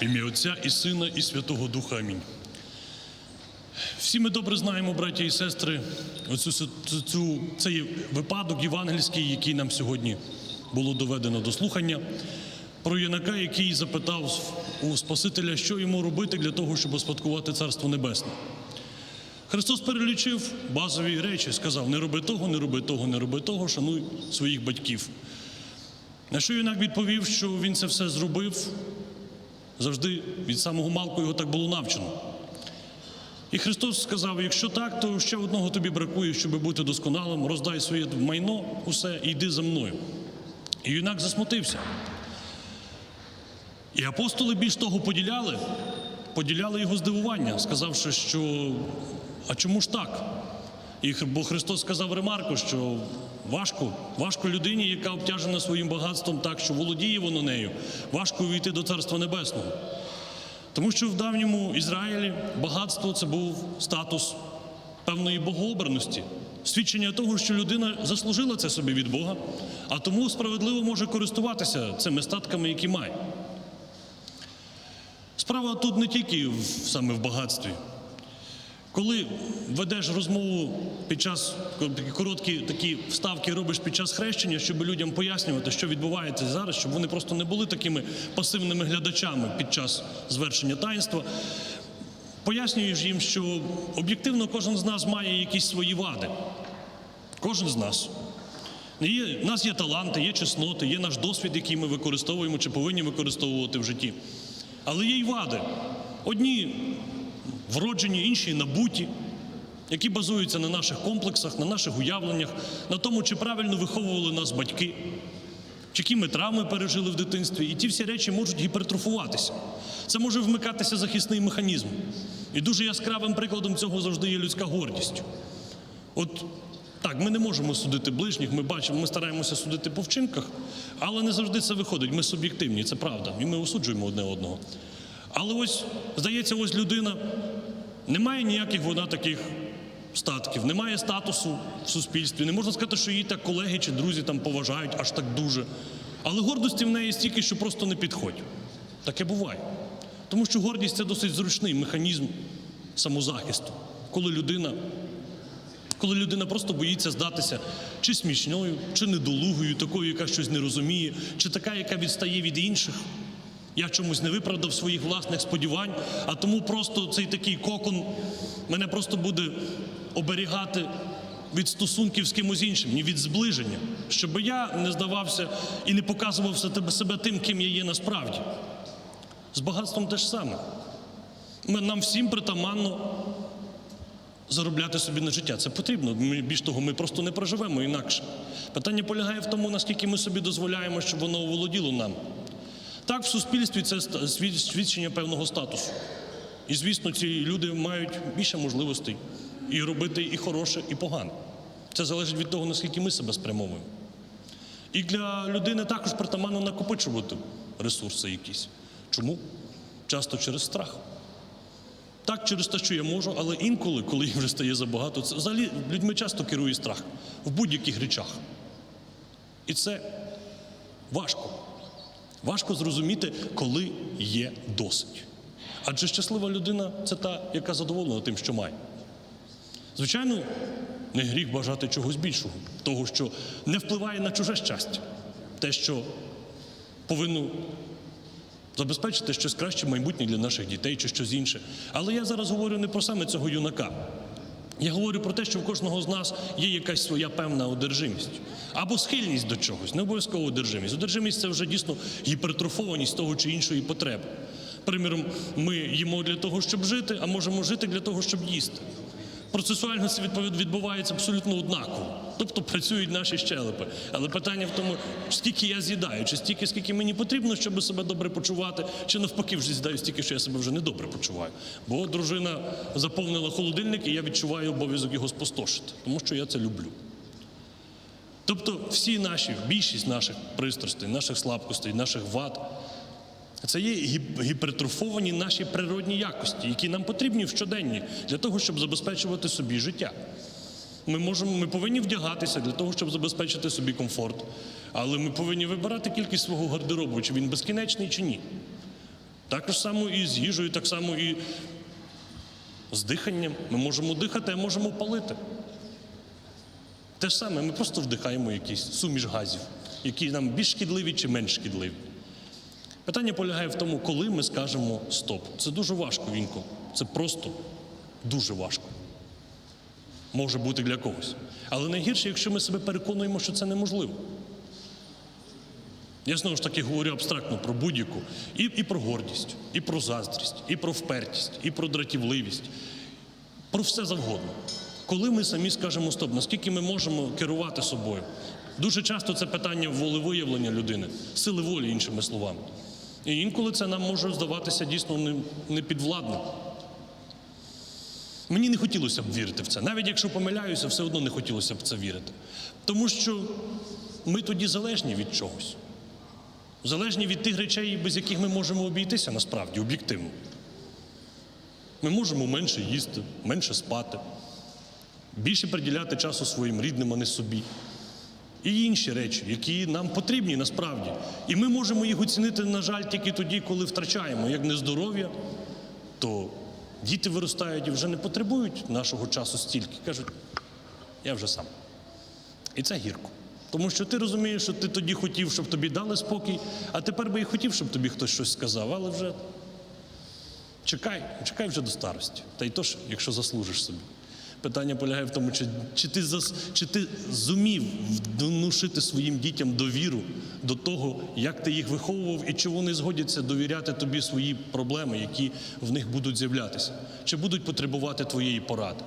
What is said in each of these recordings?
Ім'я Отця і Сина, і Святого Духа. Амінь. Всі ми добре знаємо, браті і сестри, оцю, цю, цю, цей випадок євангельський, який нам сьогодні було доведено до слухання, про юнака, який запитав у Спасителя, що йому робити для того, щоб успадкувати Царство Небесне. Христос перелічив базові речі, сказав: не роби того, не роби того, не роби того, шануй своїх батьків. На що юнак відповів, що він це все зробив завжди від самого малку його так було навчено. І Христос сказав: якщо так, то ще одного тобі бракує, щоб бути досконалим, роздай своє майно, усе і йди за мною. І юнак засмутився. І апостоли більш того поділяли, поділяли його здивування, сказавши, що а чому ж так? І бо Христос сказав ремарку, що важко, важко людині, яка обтяжена своїм багатством так, що володіє воно нею, важко увійти до Царства Небесного. Тому що в давньому Ізраїлі багатство це був статус певної богообраності, свідчення того, що людина заслужила це собі від Бога, а тому справедливо може користуватися цими статками, які має. Справа тут не тільки в, саме в багатстві. Коли ведеш розмову під час такі короткі такі вставки робиш під час хрещення, щоб людям пояснювати, що відбувається зараз, щоб вони просто не були такими пасивними глядачами під час звершення таїнства, пояснюєш їм, що об'єктивно кожен з нас має якісь свої вади. Кожен з нас. Є, у нас є таланти, є чесноти, є наш досвід, який ми використовуємо чи повинні використовувати в житті. Але є й вади. Одні вроджені, інші набуті, які базуються на наших комплексах, на наших уявленнях, на тому, чи правильно виховували нас батьки, чи які ми травми пережили в дитинстві. І ті всі речі можуть гіпертрофуватися. Це може вмикатися захисний механізм. І дуже яскравим прикладом цього завжди є людська гордість. От так, ми не можемо судити ближніх, ми бачимо, ми стараємося судити по вчинках, але не завжди це виходить. Ми суб'єктивні, це правда, і ми осуджуємо одне одного. Але ось, здається, ось людина не має ніяких вона таких статків, немає статусу в суспільстві. Не можна сказати, що її так колеги чи друзі там поважають аж так дуже. Але гордості в неї стільки, що просто не підходь. Таке буває. Тому що гордість це досить зручний механізм самозахисту, коли людина. Коли людина просто боїться здатися чи смішною, чи недолугою, такою, яка щось не розуміє, чи така, яка відстає від інших. Я чомусь не виправдав своїх власних сподівань, а тому просто цей такий кокон мене просто буде оберігати від стосунків з кимось іншим, ні від зближення, щоб я не здавався і не показував себе тим, ким я є насправді. З багатством те ж саме. Нам всім притаманно заробляти собі на життя. Це потрібно. Ми, більш того, ми просто не проживемо інакше. Питання полягає в тому, наскільки ми собі дозволяємо, щоб воно оволоділо нам. Так, в суспільстві це свідчення певного статусу. І, звісно, ці люди мають більше можливостей і робити і хороше, і погане. Це залежить від того, наскільки ми себе спрямовуємо. І для людини також притаманно накопичувати ресурси якісь. Чому? Часто через страх. Так, через те, що я можу, але інколи, коли їм вже стає забагато, це взагалі людьми часто керує страх в будь-яких речах. І це важко. Важко зрозуміти, коли є досить. Адже щаслива людина це та, яка задоволена тим, що має. Звичайно, не гріх бажати чогось більшого, того, що не впливає на чуже щастя, те, що повинно забезпечити щось краще майбутнє для наших дітей чи щось інше. Але я зараз говорю не про саме цього юнака. Я говорю про те, що в кожного з нас є якась своя певна одержимість або схильність до чогось, не обов'язково одержимість. Одержимість це вже дійсно гіпертрофованість того чи іншої потреби. Приміром, ми їмо для того, щоб жити, а можемо жити для того, щоб їсти. Процесуально це відбувається абсолютно однаково. Тобто працюють наші щелепи. Але питання в тому, скільки я з'їдаю, чи стільки, скільки мені потрібно, щоб себе добре почувати, чи навпаки вже з'їдаю стільки, що я себе вже не добре почуваю. Бо дружина заповнила холодильник, і я відчуваю обов'язок його спустошити, тому що я це люблю. Тобто, всі наші, більшість наших пристрастей, наших слабкостей, наших вад. Це є гіпертрофовані наші природні якості, які нам потрібні в щоденні для того, щоб забезпечувати собі життя. Ми можемо, ми повинні вдягатися для того, щоб забезпечити собі комфорт, але ми повинні вибирати кількість свого гардеробу, чи він безкінечний, чи ні. Так само і з їжею, так само і з диханням. Ми можемо дихати, а можемо палити. Те ж саме, ми просто вдихаємо якийсь суміш газів, які нам більш шкідливі чи менш шкідливі. Питання полягає в тому, коли ми скажемо стоп. Це дуже важко інколи. Це просто дуже важко. Може бути для когось. Але найгірше, якщо ми себе переконуємо, що це неможливо. Я знову ж таки говорю абстрактно про будь-яку. І, і про гордість, і про заздрість, і про впертість, і про дратівливість, про все завгодно. Коли ми самі скажемо стоп, наскільки ми можемо керувати собою? Дуже часто це питання волевиявлення людини, сили волі, іншими словами. І інколи це нам може здаватися дійсно не- непідвладним. Мені не хотілося б вірити в це. Навіть якщо помиляюся, все одно не хотілося б це вірити. Тому що ми тоді залежні від чогось. Залежні від тих речей, без яких ми можемо обійтися насправді, об'єктивно. Ми можемо менше їсти, менше спати, більше приділяти часу своїм рідним, а не собі. І інші речі, які нам потрібні насправді. І ми можемо їх оцінити, на жаль, тільки тоді, коли втрачаємо як нездоров'я, то діти виростають і вже не потребують нашого часу стільки. Кажуть, я вже сам. І це гірко. Тому що ти розумієш, що ти тоді хотів, щоб тобі дали спокій, а тепер би і хотів, щоб тобі хтось щось сказав, але вже чекай, чекай вже до старості. Та й то ж, якщо заслужиш собі. Питання полягає в тому, чи, чи, ти, чи ти зумів внушити своїм дітям довіру до того, як ти їх виховував, і чи вони згодяться довіряти тобі свої проблеми, які в них будуть з'являтися, чи будуть потребувати твоєї поради.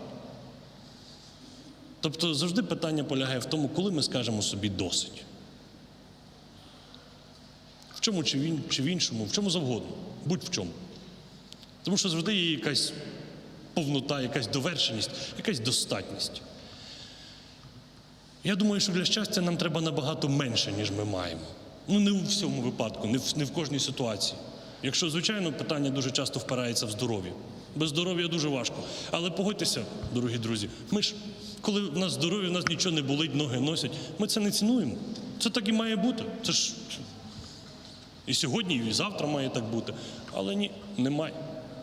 Тобто завжди питання полягає в тому, коли ми скажемо собі досить. В чому чи в, в іншому, в чому завгодно, будь-в чому. Тому що завжди є якась повнота, якась довершеність, якась достатність. Я думаю, що для щастя нам треба набагато менше, ніж ми маємо. Ну, не у всьому випадку, не в, не в кожній ситуації. Якщо, звичайно, питання дуже часто впирається в здоров'я. Без здоров'я дуже важко. Але погодьтеся, дорогі друзі, ми ж, коли в нас здоров'я, в нас нічого не болить, ноги носять, ми це не цінуємо. Це так і має бути. Це ж і сьогодні, і завтра має так бути. Але ні, немає.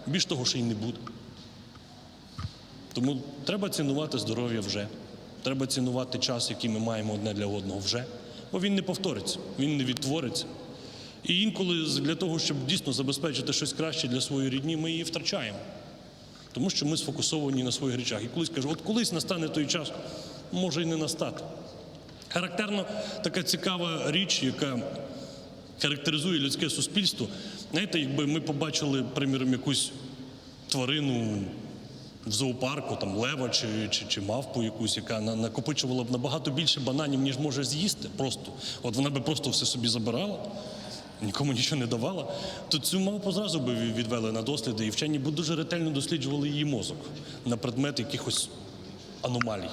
Більш того, що й не буде. Тому треба цінувати здоров'я вже. Треба цінувати час, який ми маємо одне для одного вже. Бо він не повториться, він не відтвориться. І інколи для того, щоб дійсно забезпечити щось краще для своєї рідні, ми її втрачаємо. Тому що ми сфокусовані на своїх речах. І колись кажу, от колись настане той час, може і не настати. Характерно така цікава річ, яка характеризує людське суспільство. Знаєте, якби ми побачили, приміром, якусь тварину в зоопарку, там лева чи, чи, чи мавпу якусь, яка накопичувала б набагато більше бананів, ніж може з'їсти. Просто от вона би просто все собі забирала, нікому нічого не давала. То цю мавпу зразу би відвели на досліди, і вчені б дуже ретельно досліджували її мозок на предмет якихось аномалій.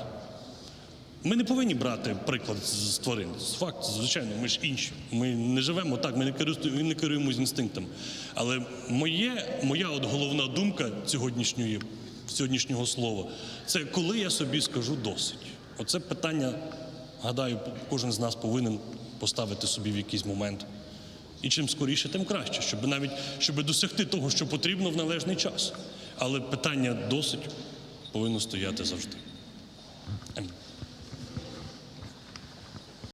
Ми не повинні брати приклад з з тварин. З Факт, звичайно, ми ж інші. Ми не живемо так, ми не керуємо, не керуємось інстинктами. Але моє, моя от головна думка сьогоднішньої, сьогоднішнього слова це коли я собі скажу досить. Оце питання, гадаю, кожен з нас повинен поставити собі в якийсь момент. І чим скоріше, тим краще, щоб навіть щоб досягти того, що потрібно в належний час. Але питання досить повинно стояти завжди.